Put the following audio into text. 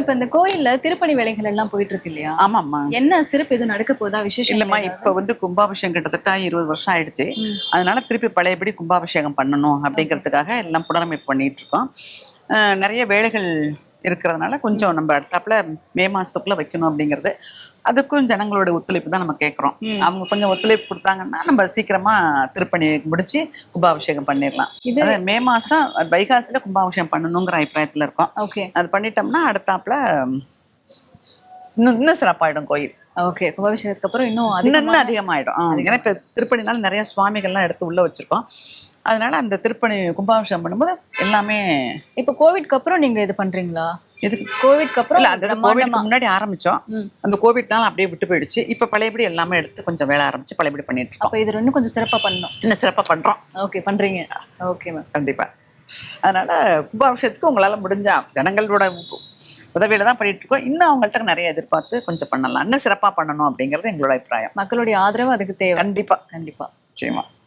இப்ப இந்த கோயில்ல திருப்பணி வேலைகள் எல்லாம் போயிட்டு இருக்கு இல்லையா? ஆமாம்மா. என்ன சிறப்பு எதுவும் நடக்க போதா விசேஷம் இல்லம்மா இப்ப வந்து கும்பாபிஷேகம் கிட்டத்தட்ட இருபது வருஷம் ஆயிடுச்சு. அதனால திருப்பி பழையபடி கும்பாபிஷேகம் பண்ணணும் அப்படிங்கிறதுக்காக எல்லாம் புனரமைப்பு பண்ணிட்டு இருக்கோம். நிறைய வேலைகள் இருக்கிறதுனால கொஞ்சம் நம்ம அடுத்தாப்புல மே மாசத்துக்குள்ள வைக்கணும் அப்படிங்கிறது. அதுக்கும் ஜனங்களோட ஒத்துழைப்பு தான் நம்ம கேட்குறோம். அவங்க கொஞ்சம் ஒத்துழைப்பு கொடுத்தாங்கன்னா நம்ம சீக்கிரமா திருப்பணி முடிச்சு கும்பாபிஷேகம் பண்ணிடலாம். மே மாசம் வைகாசில கும்பாபிஷேகம் பண்ணணுங்கிற அபிப்பிராயத்துல இருக்கோம். ஓகே. அது பண்ணிட்டோம்னா அடுத்தாப்புல இன்னும் இன்னும் சிறப்பாயிடும் கோயில். ஓகே. கும்பாபிஷேகத்துக்கு அப்புறம் இன்னும் இன்னும் அதிகமா இன்னும் அதிகமாயிடும் ஏன்னா இப்ப திருப்பணினால நிறைய சுவாமிகள்லாம் எடுத்து உள்ள வச்சிருக்கோம். அதனால அந்த திருப்பணி கும்பாபிஷேகம் பண்ணும்போது எல்லாமே இப்ப கோவிட்க்கு அப்புறம் நீங்க இது பண்றீங்களா? இதுக்கு கோவிட்க்கு அப்புறம் இல்ல அந்த கோவிட்க்கு முன்னாடி ஆரம்பிச்சோம். அந்த கோவிட்னால அப்படியே விட்டு போயிடுச்சு. இப்ப பழையபடி எல்லாமே எடுத்து கொஞ்சம் வேலை ஆரம்பிச்சு பழையபடி பண்ணிட்டு இருக்கோம். அப்ப இது இன்னும் கொஞ்சம் சிறப்பா பண்ணணும். இன்னும் சிறப்பா பண்றோம். ஓகே பண்றீங்க. ஓகே மேம் கண்டிப்பா. அதனால கும்பாபிஷேகத்துக்கு உங்களால முடிஞ்சா ஜனங்களோட உதவியில தான் பண்ணிட்டு இருக்கோம். இன்னும் அவங்கள்ட்ட நிறைய எதிர்பார்த்து கொஞ்சம் பண்ணலாம். இன்னும் சிறப்பா பண்ணணும் அப்படிங்கிறது எங்களோட அபிப்பிராயம். மக்களுடைய ஆதரவு அதுக்கு தேவை. கண்டிப்பா. கண்டிப்பா. நிச்சயமா.